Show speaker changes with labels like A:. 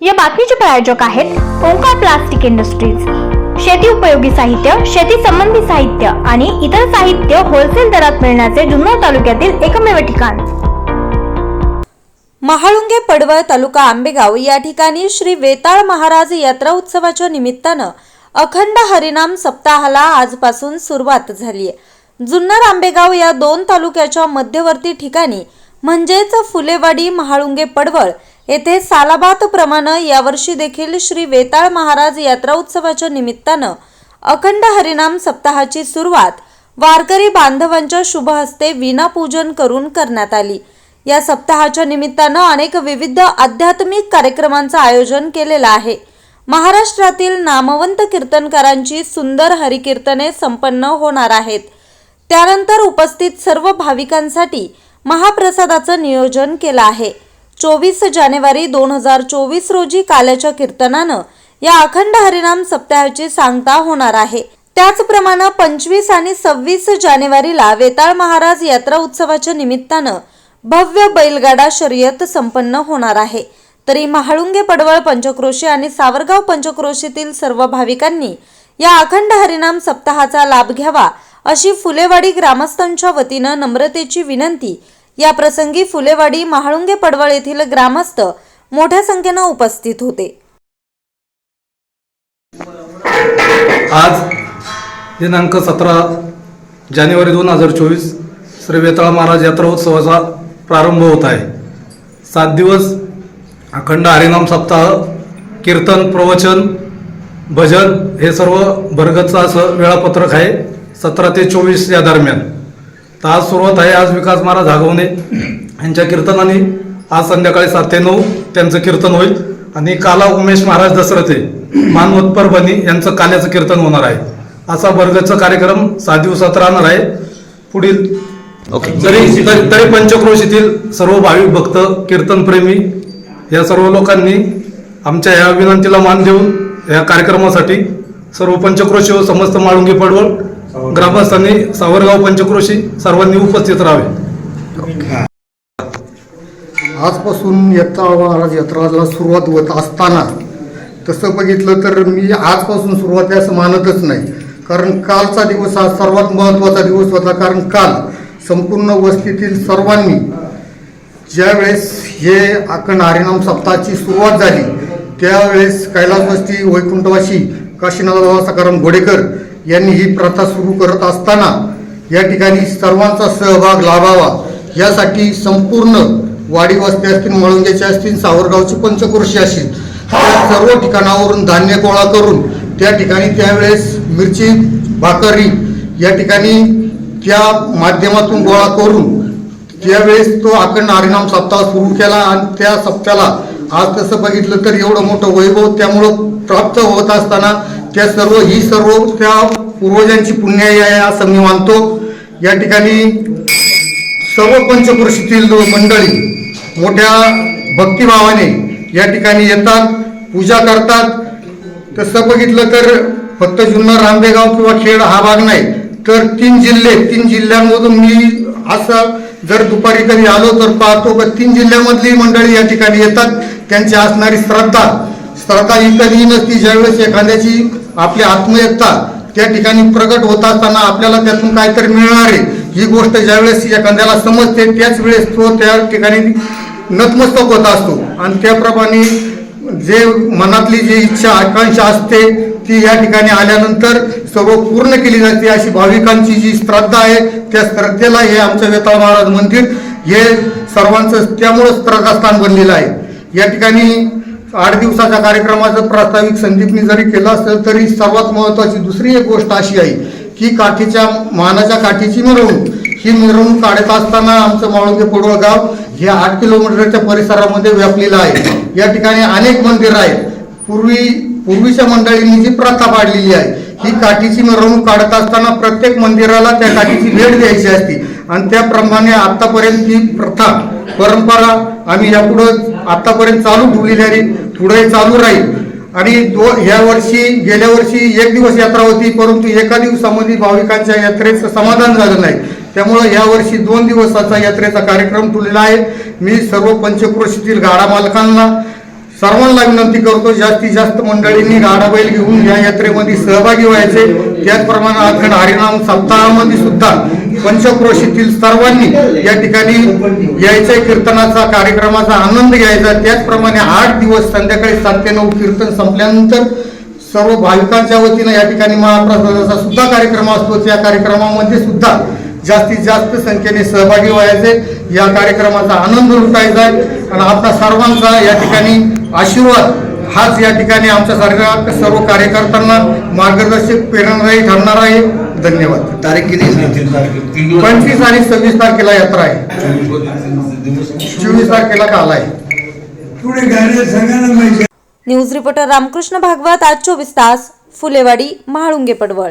A: या बातमीचे प्रायोजक आहेत ओंकार प्लास्टिक इंडस्ट्रीज. शेती उपयोगी साहित्य शेती संबंधी साहित्य आणि इतर साहित्य होलसेल दरात मिळण्याचे जुन्नर तालुक्यातील एकमेव ठिकाण.
B: महाळुंगे पडवळ तालुका आंबेगाव या ठिकाणी श्री वेताळ महाराज यात्रा उत्सवाच्या निमित्तानं अखंड हरिनाम सप्ताहाला आजपासून सुरुवात झाली आहे जुन्नर आंबेगाव या दोन तालुक्याच्या मध्यवर्ती ठिकाणी म्हणजेच फुलेवाडी महाळुंगे पडवळ येथे सालाबात प्रमाणे यावर्षी देखील श्री वेताळ महाराज यात्रा उत्सवाच्या निमित्तानं अखंड हरिनाम सप्ताहाची सुरुवात वारकरी बांधवांच्या शुभ हस्ते विनापूजन करून करण्यात आली. या सप्ताहाच्या निमित्तानं अनेक विविध आध्यात्मिक कार्यक्रमांचं आयोजन केलेलं आहे. महाराष्ट्रातील नामवंत कीर्तनकारांची सुंदर हरिकीर्तने संपन्न होणार आहेत. त्यानंतर उपस्थित सर्व भाविकांसाठी महाप्रसादाचं नियोजन केलं आहे. चोवीस जानेवारी दोन हजार चोवीस रोजी काल्याच्या कीर्तनानं या अखंड हरिनाम सप्ताहाची सांगता होणार आहे. त्याचप्रमाणे पंचवीस आणि सव्वीस जानेवारीला वेताळ महाराज यात्रा उत्सवाच्या निमित्तानं भव्य बैलगाडा शर्यत संपन्न होणार आहे. तरी महाळुंगे पडवळ पंचक्रोशी आणि सावरगाव पंचक्रोशीतील सर्व भाविकांनी या अखंड हरिनाम सप्ताहाचा लाभ घ्यावा अशी फुलेवाडी ग्रामस्थांच्या वतीनं नम्रतेची विनंती या प्रसंगी फुलेवाडी महाळुंगे पडवळ येथील ग्रामस्थ मोठ्या संख्येनं उपस्थित होते.
C: आज दिनांक सतरा जानेवारी दोन हजार चोवीस श्री वेताळ महाराज यात्रा उत्सवाचा प्रारंभ होत आहे. सात दिवस अखंड हरिनाम सप्ताह कीर्तन प्रवचन भजन हे सर्व भरगतचं असं वेळापत्रक आहे सतरा ते चोवीस या दरम्यान. तर आज सुरुवात आहे आज विकास महाराज आगवणे यांच्या कीर्तनाने. आज संध्याकाळी सात ते नऊ त्यांचं कीर्तन होईल. आणि काला उमेश महाराज दसरथे मानवत परभणी यांचं काल्याचं कीर्तन होणार आहे. असा बर्गचा कार्यक्रम सात दिवसात राहणार आहे. पुढील तरी तरी तरी पंचक्रोशीतील सर्व भाविक भक्त कीर्तनप्रेमी या सर्व लोकांनी आमच्या या विनंतीला मान देऊन या कार्यक्रमासाठी सर्व पंचक्रोशी व समस्त माळुंगी पडवळ ग्रामस्थांनी सावरगाव पंचक्रोशी सर्वांनी उपस्थित राहावे.
D: आजपासून येता महाराज यात्राला सुरुवात होत असताना तसं बघितलं तर मी आजपासून सुरुवात आहे असं मानतच नाही. कारण कालचा दिवस हा सर्वात महत्त्वाचा दिवस होता. कारण काल संपूर्ण वस्तीतील सर्वांनी ज्यावेळेस हे अखंड हरिनाम सप्ताहाची सुरुवात झाली त्यावेळेस कैलासवस्ती वैकुंठवासी काशीनाथ बाबा सकाराम घोडेकर यांनी ही प्रथा सुरू करत असताना या ठिकाणी सर्वांचा सहभाग लाभावा. यासाठी संपूर्ण वाडी वस्ती असतील मळंग्याची असतील सावरगावची पंचक्रोशी असतील त्या सर्व ठिकाणावरून धान्य गोळा करून त्या ठिकाणी त्यावेळेस मिरची भाकरी या ठिकाणी त्या माध्यमातून गोळा करून त्यावेळेस तो अखंड हरिनाम सप्ताह सुरू केला आणि त्या सप्ताहाला आज तसं बघितलं तर एवढं मोठं वैभव त्यामुळं प्राप्त होत असताना त्या सर्व ही सर्व त्या पूर्वजांची पुण्याई आहे असं मी मानतो. या ठिकाणी सर्व पंचपुरुषीतील मंडळी मोठ्या भक्तिभावाने या ठिकाणी येतात पूजा करतात. तसं बघितलं तर फक्त जुन्नर रांदेगाव किंवा खेड हा भाग नाही तर तीन जिल्हे तीन जिल्ह्यांमधून मी असं जर दुपारी कधी आलो तर पाहतो का तीन जिल्ह्यामधली मंडळी या ठिकाणी येतात. त्यांची असणारी श्रद्धा श्रद्धा ही कधी नसती. ज्यावेळेस एखाद्याची आपली आत्मीयता त्या ठिकाणी प्रगट होत असताना आपल्याला त्यातून काहीतरी मिळणार आहे. ही गोष्ट ज्यावेळेस एखाद्याला समजते त्याच वेळेस तो त्या ठिकाणी नतमस्तक होत असतो. आणि त्याप्रमाणे जे मनातली जी इच्छा आकांक्षा असते ती या ठिकाणी आल्यानंतर सर्व पूर्ण केली जाते. अशी भाविकांची जी श्रद्धा आहे त्या श्रद्धेला हे आमचं वेताळ महाराज मंदिर हे सर्वांचं त्यामुळं श्रद्धास्थान बनलेलं आहे. या ठिकाणी आठ दिवसाच्या कार्यक्रमाचं प्रास्ताविक संदीपनी जरी केलं असलं तरी सर्वात महत्वाची दुसरी एक गोष्ट अशी आहे की काठीच्या मानाच्या काठीची मिरवणूक. ही मिरवणूक काढत असताना आमचं माळुंगे पोडवळ गाव हे आठ किलोमीटरच्या परिसरामध्ये व्यापलेलं आहे. या ठिकाणी अनेक मंदिरं आहेत. पूर्वी पूर्वीच्या मंडळींनी जी प्रथा पाडलेली आहे ही काठीची मिरवणूक काढत असताना प्रत्येक मंदिराला त्या काठीची भेट द्यायची असते. आणि त्याप्रमाणे आतापर्यंत ही प्रथा परंपरा आम्ही यापुढं आतापर्यंत चालू ठेवलेली आहे पुढे चालू राहील. आणि दो ह्या वर्षी गेल्या वर्षी एक दिवस यात्रा होती परंतु एका दिवसामध्ये भाविकांच्या यात्रेचं समाधान झालं नाही. त्यामुळं या वर्षी दोन दिवसाचा यात्रेचा कार्यक्रम ठेवलेला आहे. मी सर्व पंचक्रोशीतील गाडा मालकांना सर्वांना विनंती करतो जास्तीत जास्त मंडळींनी गाडा बैल घेऊन या यात्रेमध्ये सहभागी व्हायचे. त्याचप्रमाणे अखंड हरिनाम सप्ताहामध्ये सुद्धा पंचक्रोशीतील सर्वांनी या ठिकाणी यायचे कीर्तनाचा कार्यक्रमाचा आनंद घ्यायचा. त्याचप्रमाणे आठ दिवस संध्याकाळी सात ते नऊ कीर्तन संपल्यानंतर सर्व भाविकांच्या वतीनं या ठिकाणी महाप्रसादाचा सुद्धा कार्यक्रम असतो. त्या कार्यक्रमामध्ये सुद्धा जास्तीत जास्त संख्येने सहभागी व्हायचे. या कार्यक्रमाचा आनंद लुटायचा आहे. आणि आपला सर्वांचा या ठिकाणी आशीर्वाद हाच या ठिकाणी आमच्यासारख्या सर्व कार्यकर्त्यांना मार्गदर्शक प्रेरणादायी ठरणार आहे. धन्यवाद.
E: तारीख किती
D: पंचवीस आणि सव्वीस तारखेला यात्रा आहे. चोवीस तारखेला काल आहे.
B: न्यूज रिपोर्टर रामकृष्ण भागवत आज चोवीस तास फुलेवाडी महाळुंगे पडवळ.